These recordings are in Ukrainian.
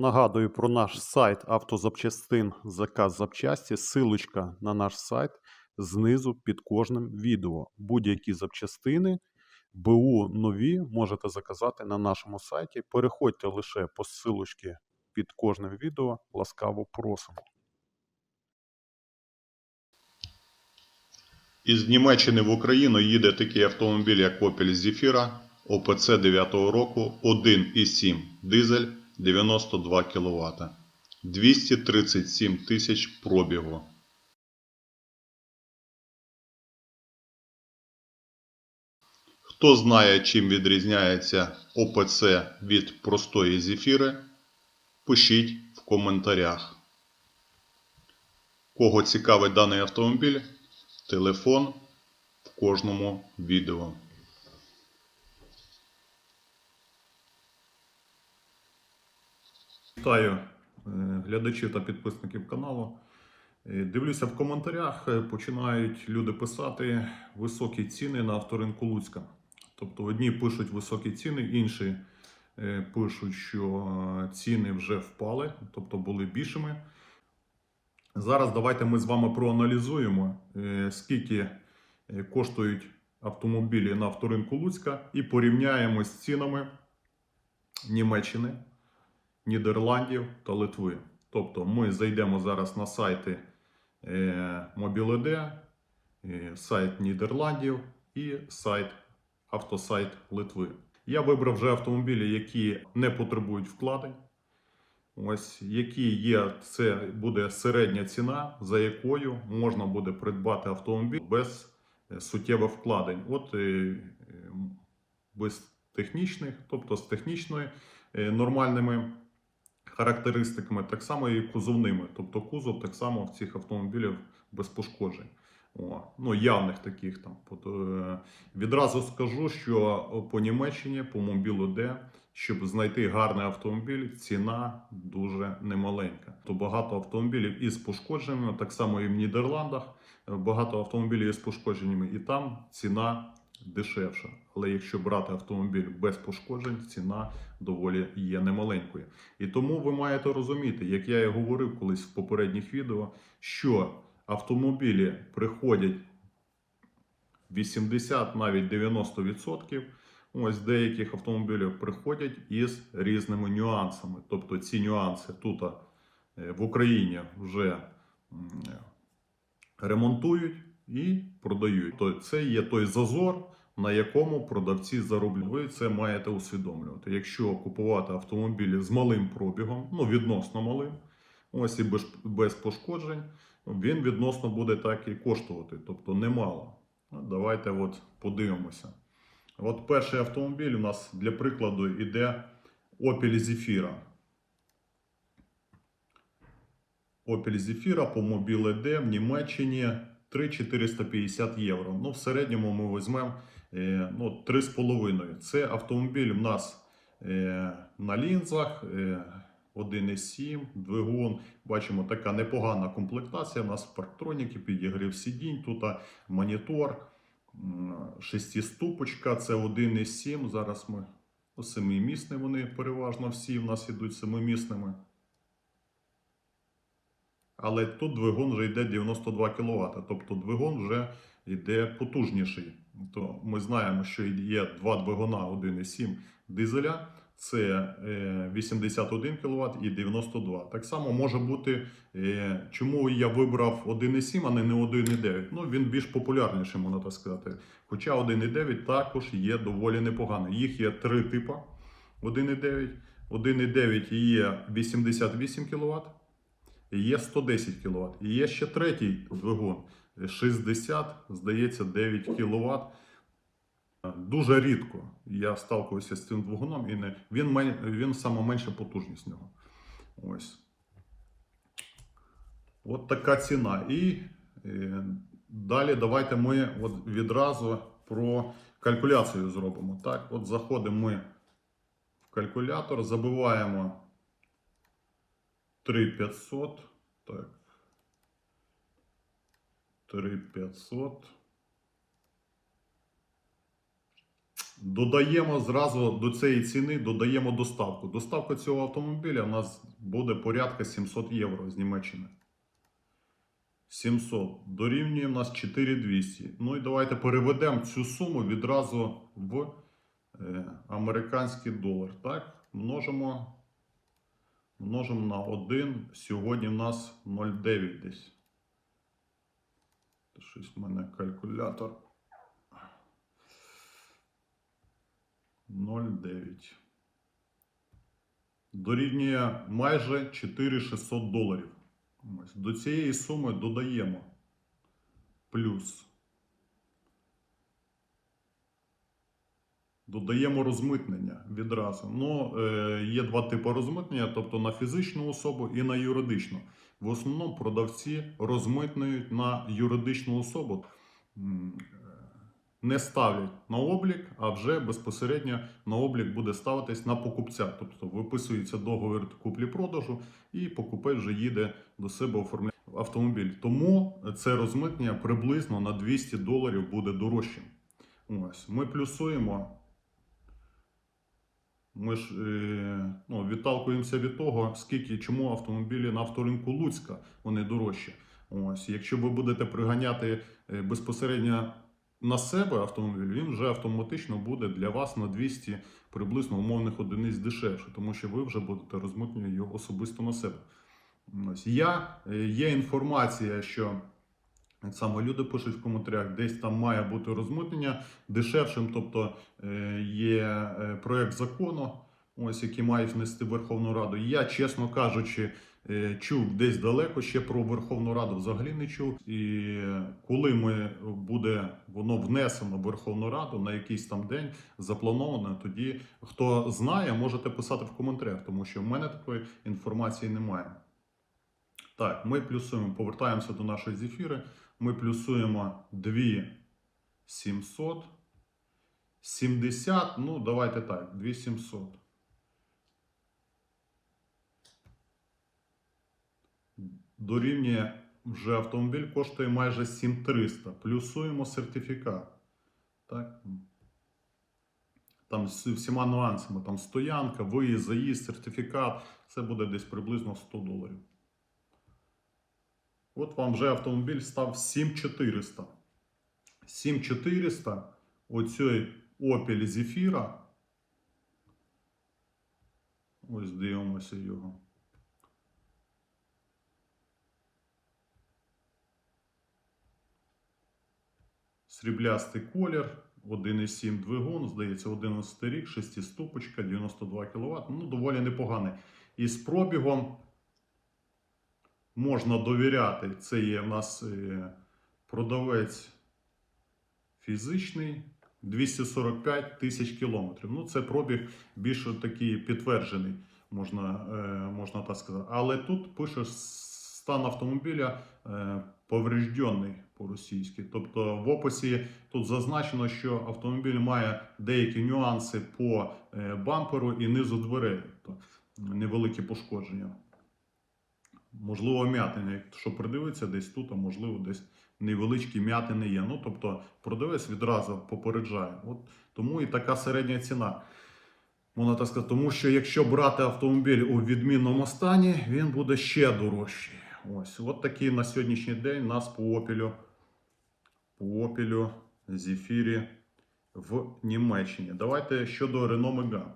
Нагадую про наш сайт автозапчастин Заказ запчасті. Силочка на наш сайт знизу під кожним відео. Будь-які запчастини, БУ нові можете заказати на нашому сайті. Переходьте лише по силочці під кожним відео. Ласкаво просимо. Із Німеччини в Україну їде такий автомобіль, як Opel Zafira ОПЦ 9 року 1,7 дизель 92 кВт. 237 тисяч пробігу. Хто знає, чим відрізняється ОПЦ від простої зефіри, пишіть в коментарях. Кого цікавить даний автомобіль, телефон в кожному відео. Вітаю е, глядачів та підписників каналу. Е, Дивлюся в коментарях, е, починають люди писати високі ціни на авторинку Луцька. Тобто одні пишуть високі ціни, інші пишуть, що ціни вже впали, тобто були більшими. Зараз давайте ми з вами проаналізуємо, скільки коштують автомобілі на авторинку Луцька і порівняємо з цінами Німеччини. Нідерландів та Литви. Тобто ми зайдемо зараз на сайти е, Mobile.ed, е, сайт Нідерландів і сайт автосайт Литви. Я вибрав вже автомобілі, які не потребують вкладень. Ось які є, це буде середня ціна, за якою можна буде придбати автомобіль без е, суттєвих вкладень. От без технічних, тобто з технічною нормальними характеристиками, так само і кузовними. Тобто кузов так само в цих автомобілів без пошкоджень. О, ну, явних таких там. Е, відразу скажу, що по Німеччині, по мобілу Д, щоб знайти гарний автомобіль, ціна дуже немаленька. То багато автомобілів із пошкодженнями, так само і в Нідерландах, е, багато автомобілів із пошкодженнями, і там ціна дешевша. Але якщо брати автомобіль без пошкоджень, ціна доволі є немаленькою. І тому ви маєте розуміти, як я і говорив колись в попередніх відео, що автомобілі приходять 80, навіть 90%. Ось деяких автомобілів приходять із різними нюансами. Тобто ці нюанси тут е, в Україні вже ремонтують і продають. То це є той зазор, на якому продавці зароблять. Ви це маєте усвідомлювати. Якщо купувати автомобілі з малим пробігом, ну відносно малим, ось і без, без пошкоджень, він відносно буде так і коштувати, тобто немало. Давайте от подивимося. От перший автомобіль у нас для прикладу іде Opel Zafira. Opel Zafira по Mobile D в Німеччині 3,450 євро. Ну, в середньому ми візьмемо ну, 3,5. Це автомобіль у нас е, на лінзах. Е, 1,7 двигун. Бачимо, така непогана комплектація. У нас парктроніки, підігрів сидінь, тут монітор, шестиступочка, це 1,7. Зараз ми семимісні вони переважно всі в нас ідуть семимісними. Але тут двигун вже йде 92 кВт, тобто двигун вже йде потужніший. То ми знаємо, що є два двигуна 1,7 дизеля. Це е, 81 кВт і 92. Так само може бути, е, чому я вибрав 1,7, а не 1,9. Ну, він більш популярніший, можна так сказати. Хоча 1,9 також є доволі непоганий. Їх є три типи 1,9. 1,9 є 88 кВт, є 110 кВт. І є ще третій двигун 60, здається, 9 кВт. Дуже рідко я сталкуюся з цим двигуном, і не, він, мен- він саме менша потужність нього. Ось. От така ціна. І е, далі давайте ми от відразу про калькуляцію зробимо. Так, от заходимо ми в калькулятор, забиваємо 3500. Так. 3500. додаємо зразу до цієї ціни, додаємо доставку. Доставка цього автомобіля у нас буде порядка 700 євро з Німеччини. 700 дорівнює у нас 4200. Ну і давайте переведемо цю суму відразу в е, американський долар. Так? Множимо, множимо на 1. Сьогодні в нас 0,9 десь. Щось в мене калькулятор. 0,9. Дорівнює майже 4600 доларів. До цієї суми додаємо плюс. Додаємо розмитнення відразу. Ну, е, є два типи розмитнення, тобто на фізичну особу і на юридичну. В основному продавці розмитнюють на юридичну особу. Е, Не ставлять на облік, а вже безпосередньо на облік буде ставитись на покупця. Тобто виписується договір куплі-продажу, і покупець вже їде до себе оформляти автомобіль. Тому це розмитнення приблизно на 200 доларів буде дорожчим. Ось ми плюсуємо. Ми ж е, ну, відталкуємося від того, скільки чому автомобілі на авторинку Луцька вони дорожчі. Ось, якщо ви будете приганяти е, безпосередньо на себе автомобіль, він вже автоматично буде для вас на 200 приблизно умовних одиниць дешевше, тому що ви вже будете розмитнювати його особисто на себе. Ось я е, є інформація, що так само люди пишуть в коментарях, десь там має бути розмитнення дешевшим, тобто е, є е, проект закону, ось який має внести Верховну Раду. Я, чесно кажучи, е, чув десь далеко ще про Верховну Раду взагалі не чув. І коли ми буде воно внесено в Верховну Раду на якийсь там день заплановано, тоді хто знає, можете писати в коментарях, тому що в мене такої інформації немає. Так, ми плюсуємо, повертаємося до нашої зефіри. Ми плюсуємо 2 700. 70, ну давайте так, 2700. Дорівнює вже автомобіль коштує майже 7300. Плюсуємо сертифікат. Так. Там з всіма нюансами. Там стоянка, виїзд, заїзд, сертифікат. Це буде десь приблизно 100 доларів. От вам вже автомобіль став 7400. 7400 оцей Opel Zafira. Ось дивимося його. Сріблястий колір, 1,7 двигун, здається, 11 рік, 6 ступочка, 92 кВт. Ну, доволі непоганий. І з пробігом можна довіряти. Це є в нас е, продавець фізичний 245 тисяч кілометрів. Ну, це пробіг більш такий підтверджений, можна, е, можна так сказати. Але тут пише стан автомобіля е, повреждений по-російськи. Тобто в описі тут зазначено, що автомобіль має деякі нюанси по бамперу і низу дверей. Тобто невеликі пошкодження. Можливо, м'ятини, якщо придивиться десь тут, а можливо, десь невеличкі м'ятини є. Ну, тобто, продавець відразу попереджає. От тому і така середня ціна. Можна так сказати, тому що якщо брати автомобіль у відмінному стані, він буде ще дорожчий. Ось, от такий на сьогоднішній день нас по опілю, по опілю Зефірі в Німеччині. Давайте щодо Renault Megane.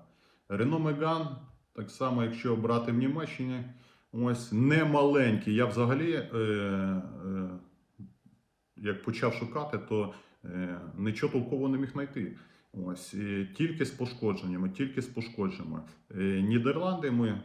Renault Megane, так само, якщо брати в Німеччині, ось не маленький. Я взагалі, е, е, як почав шукати, то е, нічого толково не міг знайти. Ось е, тільки з пошкодженнями, тільки з пошкодженнями. Е, Нідерланди ми е,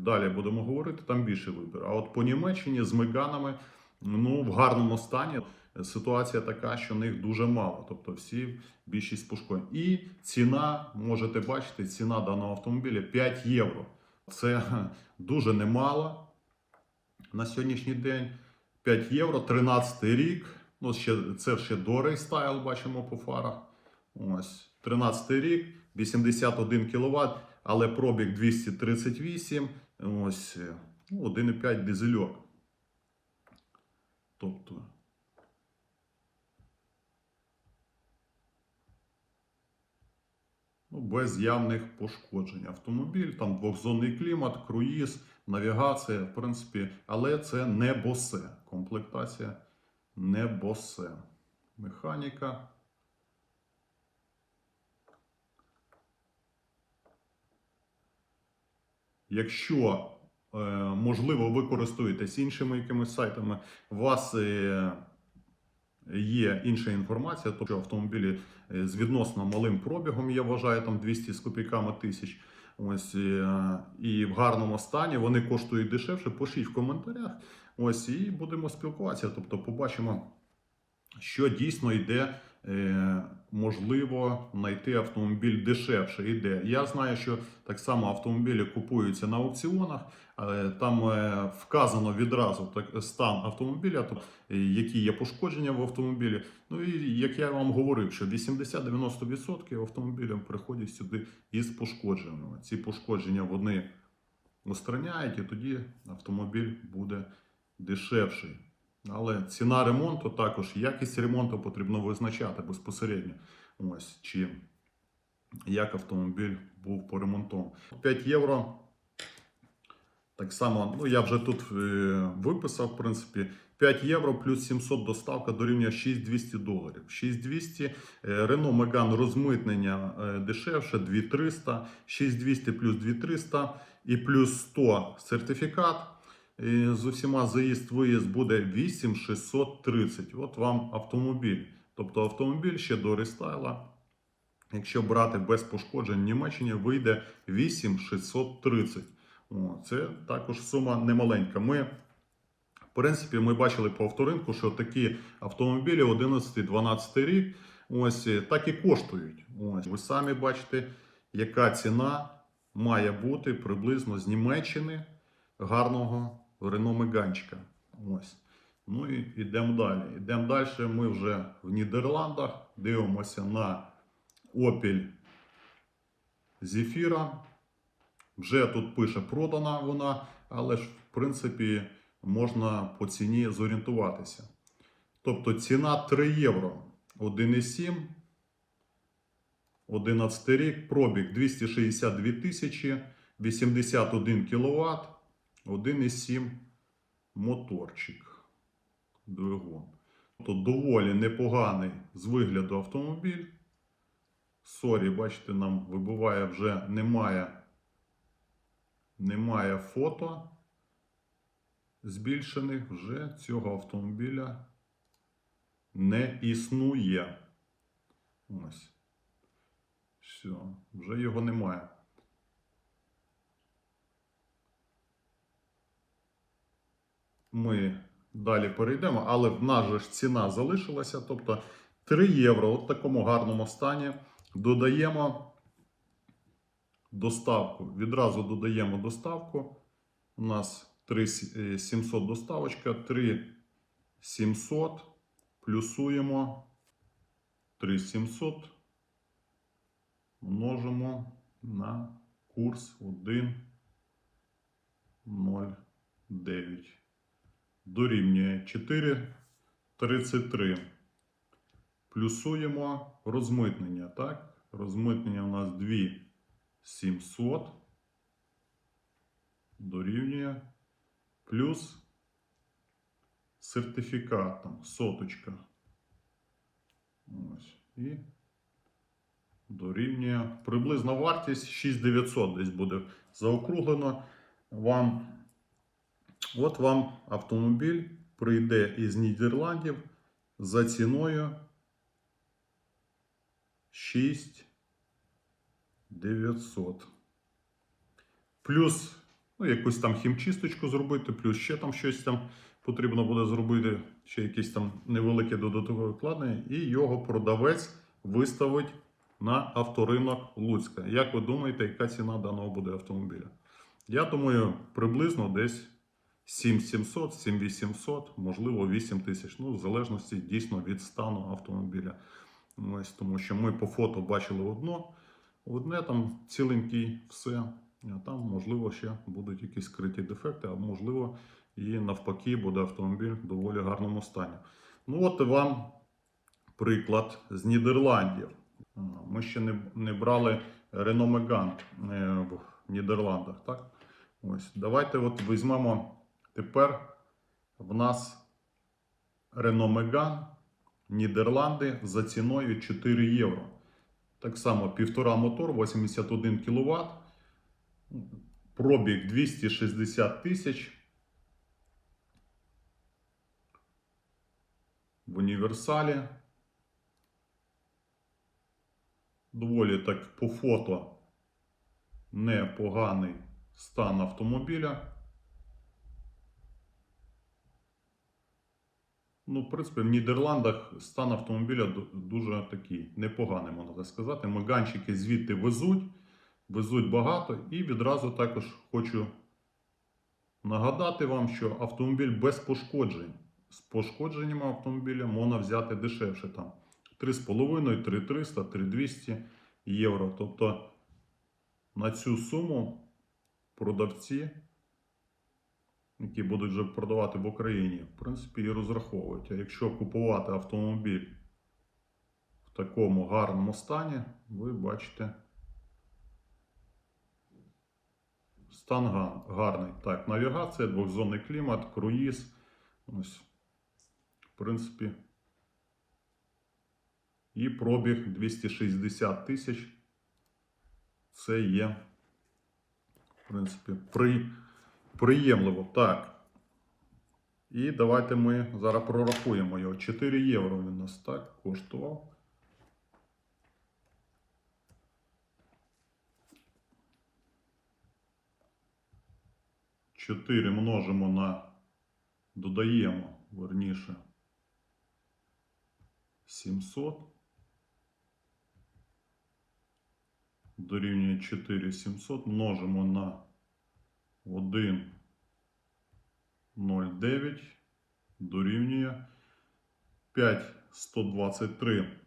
далі будемо говорити, там більше вибір. А от по Німеччині з Меганами ну, в гарному стані ситуація така, що них дуже мало. Тобто всі більшість пошкоджень. І ціна, можете бачити, ціна даного автомобіля 5 євро. Це дуже немало на сьогоднішній день. 5 євро, 13 рік. Ну, ще, це ще до рейстайл, бачимо по фарах. Ось, 13 рік, 81 кВт, але пробіг 238. Ось, ну, 1,5 дизельок. Тобто. ну, без явних пошкоджень. Автомобіль, там двохзонний клімат, круїз, навігація, в принципі, але це не босе. Комплектація не босе. Механіка. Якщо е, можливо ви користуєтесь іншими якимись сайтами, у вас е, є інша інформація, тобто автомобілі е, з відносно малим пробігом, я вважаю, там 200 з копійками тисяч. Ось е, і в гарному стані вони коштують дешевше. Пишіть в коментарях. Ось і будемо спілкуватися. Тобто, побачимо, що дійсно йде. Е, Можливо, знайти автомобіль дешевше йде. Я знаю, що так само автомобілі купуються на аукціонах. Там е, вказано відразу стан автомобіля, тобто, е, які є пошкодження в автомобілі. Ну і як я вам говорив, що 80-90% автомобілів приходять сюди із пошкодженнями. Ці пошкодження вони устраняють, і тоді автомобіль буде дешевший. Але ціна ремонту також, якість ремонту потрібно визначати безпосередньо. Ось чи як автомобіль був поремонтований. 5 євро. Так само, ну я вже тут е, виписав, в принципі, 5 євро плюс 700 доставка дорівнює 6200 доларів. 6200, е, Renault Megane розмитнення е, дешевше 2300, 6200 плюс 2300 і плюс 100 сертифікат. З усіма заїзд-виїзд буде 8630. От вам автомобіль. Тобто автомобіль ще до рестайла. Якщо брати без пошкоджень в Німеччині, вийде 8630. О, це також сума немаленька. Ми, в принципі, ми бачили по авторинку, що такі автомобілі 11-12 рік ось так і коштують. Ось ви самі бачите, яка ціна має бути приблизно з Німеччини гарного Рено Меганчика. Ось. Ну і йдемо далі. Йдемо далі. Ми вже в Нідерландах дивимося на Opel Zafira. Вже тут пише продана вона, але ж в принципі можна по ціні зорієнтуватися. Тобто ціна 3 євро 1,7. 11 рік, пробіг 262 тисячі, 81 кВт, 1,7 моторчик. Двигун. Тобто доволі непоганий з вигляду автомобіль. Сорі, бачите, нам вибиває вже немає, немає фото збільшених. Вже цього автомобіля не існує. Ось. Все, вже його немає. Ми далі перейдемо, але в нас же ж ціна залишилася. Тобто 3 євро в такому гарному стані. Додаємо доставку. Відразу додаємо доставку. У нас 3700 доставочка, 3700 плюсуємо 3700 множимо на курс 1,09. Дорівнює 4,33. Плюсуємо розмитнення. Так? Розмитнення у нас 2,700. Дорівнює плюс сертифікат там, соточка. Ось. І дорівнює приблизна вартість 6900 десь буде заокруглено вам. От вам автомобіль прийде із Нідерландів за ціною 6900. Плюс ну, якусь там хімчисточку зробити, плюс ще там щось там потрібно буде зробити, ще якісь там невелике додаткове вкладення, і його продавець виставить на авторинок Луцька. Як ви думаєте, яка ціна даного буде автомобіля? Я думаю, приблизно десь 7700, 7800, можливо 8000. Ну, в залежності дійсно від стану автомобіля. Ось, тому що ми по фото бачили одно, одне там ціленький, все. А там, можливо, ще будуть якісь скриті дефекти, а можливо, і навпаки, буде автомобіль в доволі гарному стані. Ну, от вам приклад з Нідерландів. Ми ще не, не брали Renault Megane е, в Нідерландах. Так? Ось, давайте от візьмемо тепер в нас Renault Megane Нідерланди за ціною 4 євро. Так само півтора мотор, 81 кВт, пробіг 260 тисяч. В універсалі. Доволі так по фото непоганий стан автомобіля. Ну, в принципі, в Нідерландах стан автомобіля дуже такий непоганий, можна сказати. Маганчики звідти везуть, везуть багато. І відразу також хочу нагадати вам, що автомобіль без пошкоджень. З пошкодженнями автомобіля можна взяти дешевше там 3,5, 3,300, 3,200 євро. Тобто на цю суму продавці які будуть вже продавати в Україні, в принципі, і розраховують. А якщо купувати автомобіль в такому гарному стані, ви бачите. Стан гарний. Так, навігація, двохзонний клімат, круїз. Ось, в принципі. І пробіг 260 тисяч. Це є, в принципі, при. Приємливо, так. І давайте ми зараз прорахуємо його. 4 євро він нас так коштував. Чотири множимо на додаємо, верніше. 700. Дорівнює 4700. Множимо на 1,09 дорівнює 5,123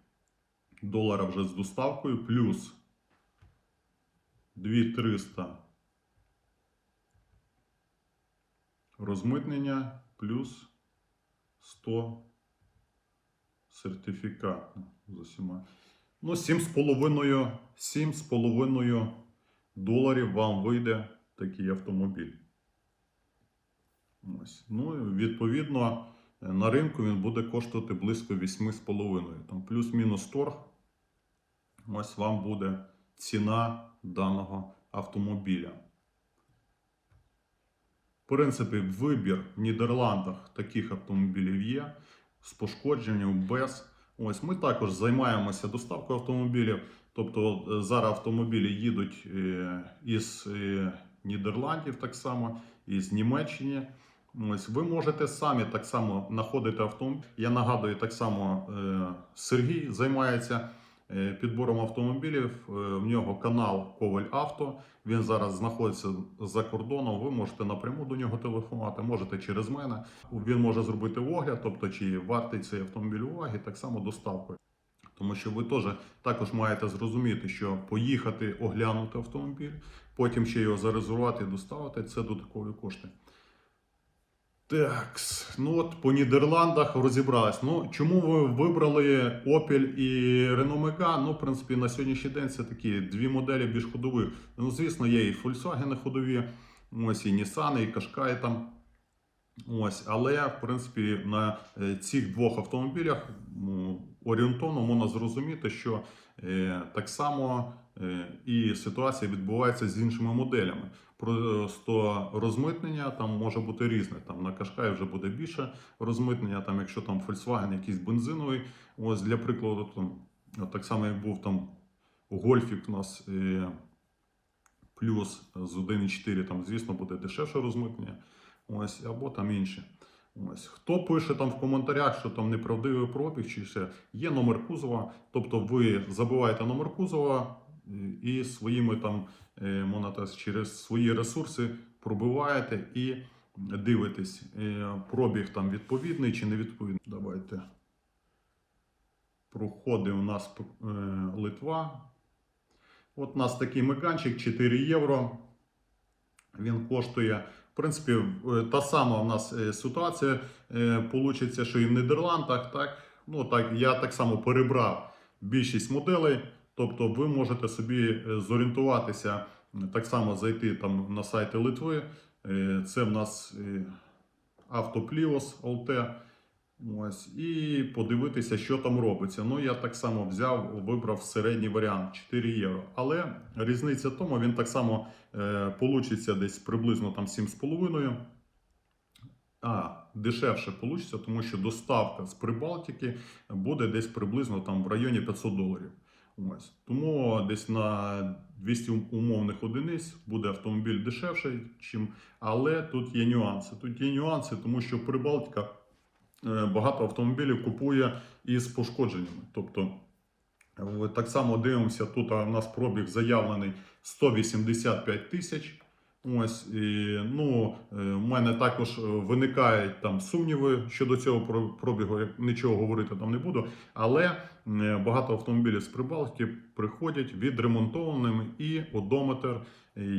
долара вже з доставкою, плюс 2,300 розмитнення, плюс 100 сертифікат з усіма. Ну, 7,5 7,5 доларів вам вийде такий автомобіль. Ось. Ну, відповідно, на ринку він буде коштувати близько 8,5. Там плюс-мінус торг. Ось вам буде ціна даного автомобіля. В принципі, вибір в Нідерландах таких автомобілів є з пошкодженням, без. Ось ми також займаємося доставкою автомобілів. Тобто е, зараз автомобілі їдуть е, із е, Нідерландів так само, із Німеччини. Ось ви можете самі так само знаходити автомобіль. Я нагадую, так само е, Сергій займається е, підбором автомобілів. Е, В нього канал Коваль Авто. Він зараз знаходиться за кордоном. Ви можете напряму до нього телефонувати, можете через мене. Він може зробити огляд, тобто чи вартий цей автомобіль уваги, так само доставкою. Тому що ви теж також маєте зрозуміти, що поїхати оглянути автомобіль, потім ще його зарезервувати і доставити це додаткові кошти. Так, ну от по Нідерландах розібрались. Ну, чому ви вибрали Opel і Renault Megane? Ну, в принципі, на сьогоднішній день це такі дві моделі більш ходових. Ну, звісно, є і Volkswagen ходові, ось і Nissan, і Qashqai там. Ось, але в принципі на е, цих двох автомобілях орієнтовно можна зрозуміти, що е, так само е, і ситуація відбувається з іншими моделями. Просто розмитнення там може бути різне. Там на Кашкаї вже буде більше розмитнення. Там, якщо там Volkswagen якийсь бензиновий, ось для прикладу, там так само як був там Гольфік у нас плюс з 1,4, там, звісно, буде дешевше розмитнення. Ось, або там інші. Ось. Хто пише там в коментарях, що там неправдивий пробіг чи ще є номер кузова, тобто ви забиваєте номер кузова е, і своїми там е, через свої ресурси пробиваєте і дивитесь, е, пробіг там відповідний чи не відповідний. Давайте. Проходить у нас Литва. От у нас такий меганчик 4 євро. Він коштує. В принципі, е, та сама у нас е, ситуація получиться, що і в Нідерландах. Так? Ну, так, я так само перебрав більшість моделей. Тобто ви можете собі е, зорієнтуватися, так само зайти там на сайти Литви. Е, Це в нас автоплівос Автопліос ЛТ. Ось, і подивитися, що там робиться. Ну, я так само взяв, вибрав середній варіант 4 євро. Але різниця в тому, він так само е, получиться десь приблизно там 7,5. А, дешевше получиться, тому що доставка з Прибалтики буде десь приблизно там в районі 500 доларів. Ось. Тому десь на 200 умовних одиниць буде автомобіль дешевший, чим... але тут є нюанси. Тут є нюанси, тому що Прибалтика багато автомобілів купує із пошкодженнями. Тобто, е, так само дивимося, тут у нас пробіг заявлений 185 тисяч. Ось, і, ну, е, в мене також е, виникають там сумніви щодо цього про- пробігу, як нічого говорити там не буду. Але е, багато автомобілів з Прибалтики приходять відремонтованими, і одометр е,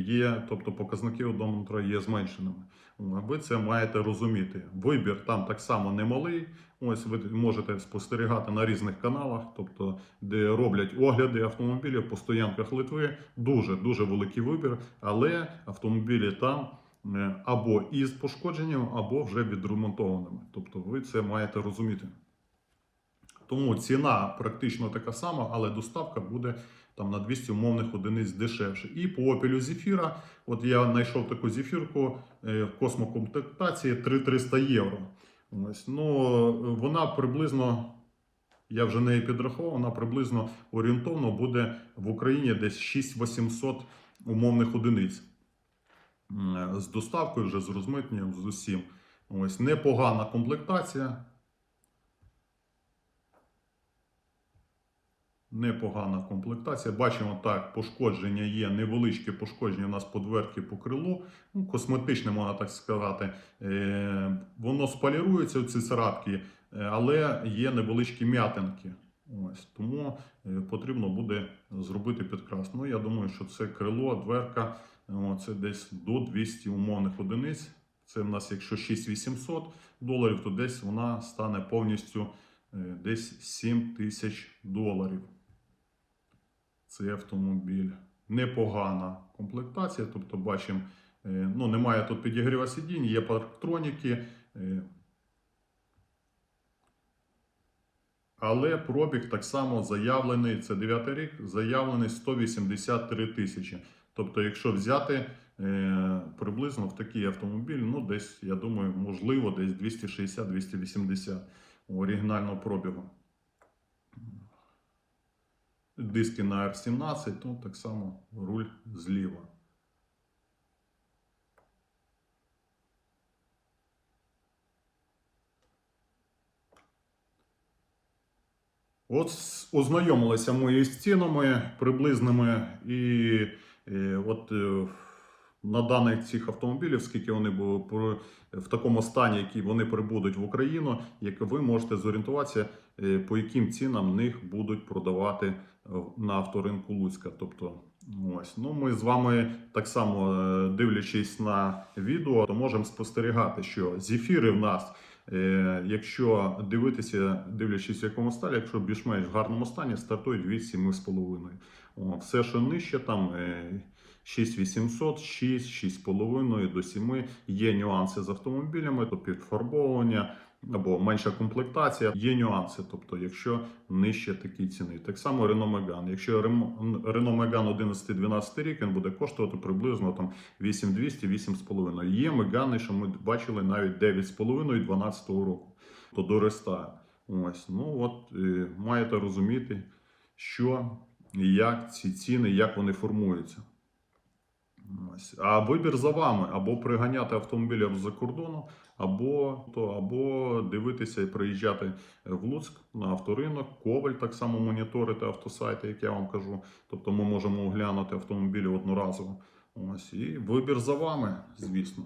є, тобто показники одометра є зменшеними. Ви це маєте розуміти. Вибір там так само немалий. Ось ви можете спостерігати на різних каналах, тобто де роблять огляди автомобілів по стоянках Литви. Дуже дуже великий вибір, але автомобілі там е, або із пошкодженням, або вже відремонтованими. Тобто ви це маєте розуміти. Тому ціна практично така сама, але доставка буде там на 200 умовних одиниць дешевше. І по Opel Zafira, от я знайшов таку зефірку е, в космокомплектації 3300 євро. Ось, ну, вона приблизно, я вже неї підрахував, вона приблизно орієнтовно буде в Україні десь 6800 умовних одиниць. З доставкою, вже з розмитненням, з усім. Ось непогана комплектація. Непогана комплектація. Бачимо так, пошкодження є, невеличкі пошкодження у нас по по крилу. Ну, косметичне, можна так сказати. Е, воно спалірується, ці царапки, е, але є невеличкі м'ятинки. Ось, тому е, потрібно буде зробити підкрас. Ну, я думаю, що це крило, дверка, це десь до 200 умовних одиниць. Це в нас, якщо 6800 доларів, то десь вона стане повністю е, десь 7 тисяч доларів. Цей автомобіль. Непогана комплектація. Тобто, бачимо, е, ну, немає тут підігріва сидінь, є парктроніки. е, Але пробіг так само заявлений, це 9 рік, заявлений 183 тисячі. Тобто, якщо взяти е, приблизно в такий автомобіль, ну десь, я думаю, можливо, десь 260-280 оригінального пробігу. Диски на R17, то так само руль зліва. От ознайомилися ми з цінами приблизними, і, е, от е, на даних цих автомобілів, скільки вони були в такому стані, який вони прибудуть в Україну, як ви можете зорієнтуватися, е, по яким цінам них будуть продавати е, на авторинку Луцька. Тобто, ось ну ми з вами так само е, дивлячись на відео, то можемо спостерігати, що зефіри в нас. Якщо дивитися, дивлячись в якому стані, якщо більш-менш в гарному стані, стартують від 7,5. О, Все, що нижче, там 6800, 6, 6,5 до 7. Є нюанси з автомобілями, то підфарбовування або менша комплектація. Є нюанси, тобто, якщо нижче такі ціни. Так само Renault Megane. Якщо Renault Megane 11-12 рік, він буде коштувати приблизно там 8200 8,5. Є Megane, що ми бачили навіть 9,5 12 року, то доростає. Ось, ну от е, маєте розуміти, що і як ці ціни, як вони формуються. Ось. А вибір за вами або приганяти автомобілів з-за кордону, або, то, або дивитися і приїжджати в Луцьк на авторинок, Коваль так само моніторити автосайти, як я вам кажу. Тобто ми можемо оглянути автомобілі одноразово. Ось. І вибір за вами, звісно.